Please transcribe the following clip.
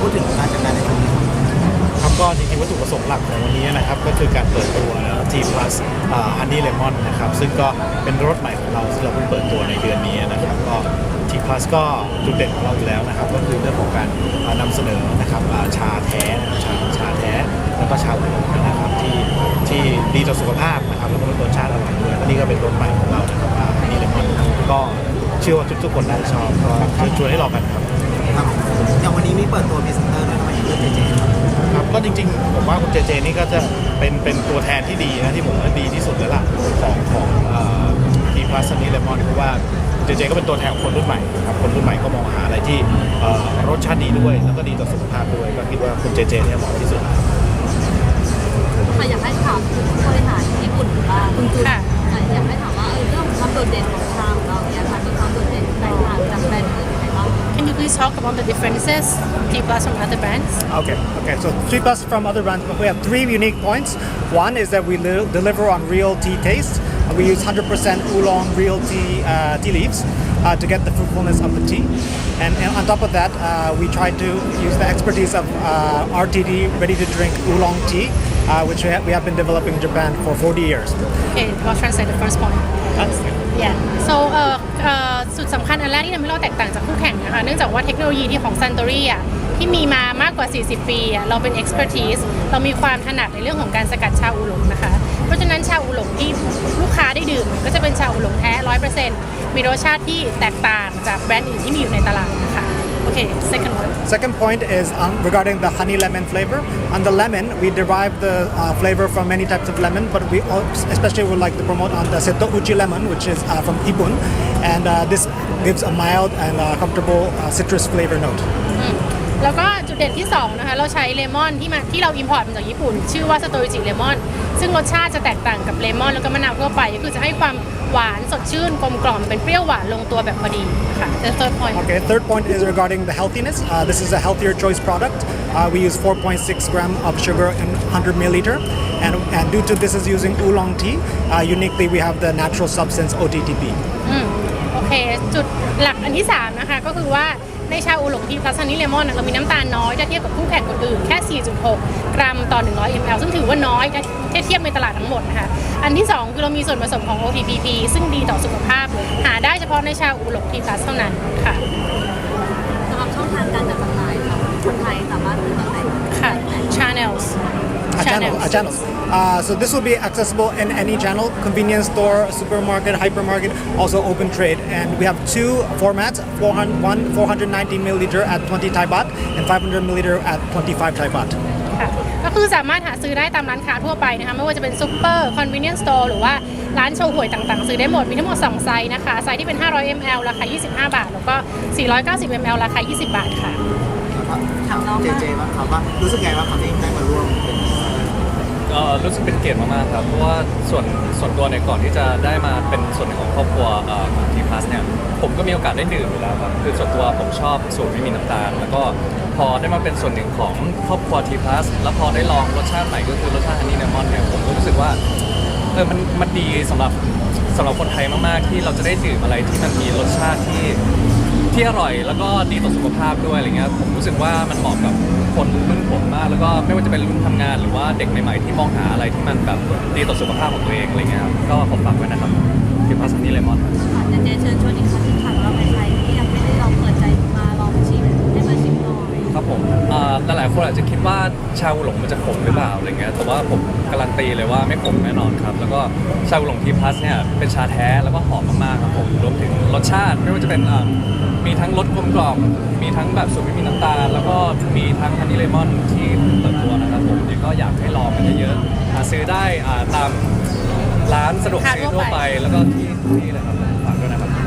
พูดถึงการจัดการในครั้งนี้ครับก็จริงๆวัตถุประสงค์หลักของวันนี้นะครับ ก็คือการเปิดตัว T Plus ฮันนี่เลมอนนะครับ ซึ่งก็เป็นรถใหม่ของเราที่เราเพิ่งเปิดตัวในเดือนนี้นะครับก็ T Plus ก็จุดเด่นของเราอยู่แล้วนะครับ ก็คือเรื่องของการอ่านำเสนอนะครับชาแท้ชาชาแท้ แล้วก็ชาอุดมนะครับที่ที่ดีต่อสุขภาพนะครับแล้วก็รสชาติอร่อยด้วยและนี่ก็เป็นรถใหม่ของเรานะครับฮันนี่เลมอนก็เชื่อว่าทุกๆคนน่าจะชอบก็เชิญชวนให้ลองกันครับครับ อย่างวันนี้มีเปิดตัวพรีเซนเตอร์ด้วยทำไมถึงเลือกเจเจครับครับก็จริงๆ ผมว่าคุณเจเจนี่ก็จะเป็นเป็นตัวแทนที่ดีนะที่ผมว่าดีที่สุดแล้วล่ะของของทีพลัสนี้เลมอนเพราะว่าเจเจก็เป็นตัวแทนของคนรุ่นใหม่ครับคนรุ่นใหม่ก็มองหาอะไรที่เอ่อรสชาติดีด้วย แล้วก็ดีต่อสุขภาพด้วย ก็คิดว่าคุณเจเจเนี่ยเหมาะที่สุด ค่ะอยากให้ถามผู้บริหารญี่ปุ่นบ้างคุณจุนค่ะ อยากให้ถาม talk about the differences T plus from other brands? Okay, okay. So three plus from other brands, but we have three unique points. One is that we li- deliver on real tea taste. We use 100% oolong real tea uh, tea leaves uh, to get the fruitfulness of the tea. And, and on top of that, uh, we try to use the expertise of uh, RTD ready to drink oolong tea, uh, which we have, we have been developing in Japan for 40 years. Okay, I'll translate the first point. Yeah. So เอ่อเอ่อสุดสำคัญอันแรกที่ทำให้เราแตกต่างจากคู่แข่งนะคะ เนื่องจากว่าเทคโนโลยีที่ของ Suntory อะที่มีมามากกว่า 40 ปีอะเราเป็น expertise เรามีความถนัดในเรื่องของการสกัดชาอูหลงนะคะ เพราะฉะนั้นชาอูหลงที่ลูกค้าได้ดื่มก็จะเป็นชาอูหลงแท้ 100%มีรสชาติที่แตกต่างจากแบรนด์อื่นที่มีอยู่ในตลาดนะคะ Okay, second one. Second point is um, regarding the honey lemon flavor. On the lemon, we derive the uh, flavor from many types of lemon, but we al- especially would like to promote on the Seto Uchi lemon, which is uh, from Ipun, and uh, this gives a mild and uh, comfortable uh, citrus flavor note. แล้วก็จุดเด่นที่ 2 นะคะ เราใช้เลมอนที่มาที่เราอิมพอร์ตมาจากญี่ปุ่น ชื่อว่าสโตริจิเลมอน ซึ่งรสชาติจะแตกต่างกับเลมอนแล้วก็มะนาวทั่วไปก็คือจะให้ความหวานสดชื่นกลมกล่อมเป็นเปรี้ยวหวานลงตัวแบบพอดีค่ะ The third point Okay, third point is regarding the healthiness. Uh, this is a healthier choice product. Uh, we use 4.6 gram of sugar in 100 milliliter, and, and due to this is using oolong tea, uh, uniquely we have the natural substance OTTP. อืมโอเค จุดหลักอันที่ 3 นะคะ ก็คือว่า ในชาอูหลงทีพลัสซันนี่เลมอนเรามีน้ำตาลน้อยถ้าเทียบกับคู่แข่งคนอื่นแค่ 4.6 กรัมต่อ 100 ml ซึ่งถือว่าน้อยถ้าเทียบในตลาดทั้งหมดนะคะ อันที่ 2 คือเรามีส่วนผสมของ OTPP ซึ่งดีต่อสุขภาพ หาได้เฉพาะในชาอูหลงทีพลัสเท่านั้นค่ะสำหรับช่องทางการจัดจำหน่ายค่ะคนไทยสามารถซื้อทางไหนค่ะ channels Uh, channels. Uh, channels. Uh, so this will be accessible in any channel: convenience store, supermarket, hypermarket, also open trade. And we have two formats: 400, one 490 milliliter at 20 Thai baht, and 500 milliliter at 25 Thai baht. ค่ะก็คือสามารถหาซื้อได้ตามร้านค้าทั่วไปนะคะไม่ว่าจะเป็นซูเปอร์คอนเวเนียนสโตร์หรือว่าร้านโชว์หวยต่างๆ ซื้อได้หมด มีทั้งหมด 2 ไซส์นะคะ ไซส์ที่เป็น 500 ml ราคา 25 บาท แล้วก็ 490 ml ราคา 20 บาทค่ะ ถามเจเจบ้างครับว่ารู้สึกไงบ้างครับที่ได้มาร่วมเป็นพรี เซนเตอรู้สึกเป็นเกียรติมากๆครับเพราะว่าส่วนส่วนตัวเนี่ยก่อนที่จะได้มาเป็นส่วนหนึ่งของครอบครัวของทีพลัสเนี่ยผมก็มีโอกาสได้ดื่มอยู่แล้วครับคือส่วนตัวผมชอบสูตรไม่มีน้ำตาล แล้วก็พอได้มาเป็นส่วนหนึ่งของครอบครัวทีพลัสแล้วพอได้ลองรสชาติใหม่ก็คือรสชาติฮันนี่เลมอนเนี่ยผมก็รู้สึกว่าเออมันมันดีสำหรับสำหรับคนไทยมากๆ ที่เราจะได้ดื่มอะไรที่มันมีรสชาติที่ ที่อร่อยแล้วก็ดีต่อสุขภาพด้วยอะไรเงี้ยผมรู้สึกว่ามันเหมาะกับคนรุ่นผมมาก แล้วก็ไม่ว่าจะเป็นรุ่นทำงาน หรือว่าเด็กใหม่ๆที่มองหาอะไรที่มันแบบดีต่อสุขภาพของตัวเองอะไรเงี้ยครับก็ขอฝากไว้นะครับพิพัสนี่เลมอนค่ะเจเจเชิญชวนอีกครั้งหนึงค่ะสำหรับใครๆที่ยังไม่ได้ลองเปิดใจมาลองชิมให้มาชิมหน่อย ครับผมอ่าหลายๆคนอาจจะคิดว่าชาอูหลงมันจะขมหรือเปล่าอะไรเงี้ย แต่ว่าผมการันตีเลยว่าไม่ขมแน่นอนครับ แล้วก็ชาอูหลงทีพลัสเนี่ยเป็นชาแท้แล้วก็หอมมากๆครับผม รวมถึงรส ชาติ ไม่ว่าจะเป็นมีทั้งรสกลมกล่อมมีทั้งแบบสูตรไม่มีน้ำตาล แล้วก็มีทั้งฮันนี่เลมอนที่เปิดตัวนะครับผมเดี๋ยวก็อยากให้ลองกันเยอะๆหาซื้อได้ตามร้านสะดวกซื้อทั่วไปแล้วก็ที่ที่เลยนะครับ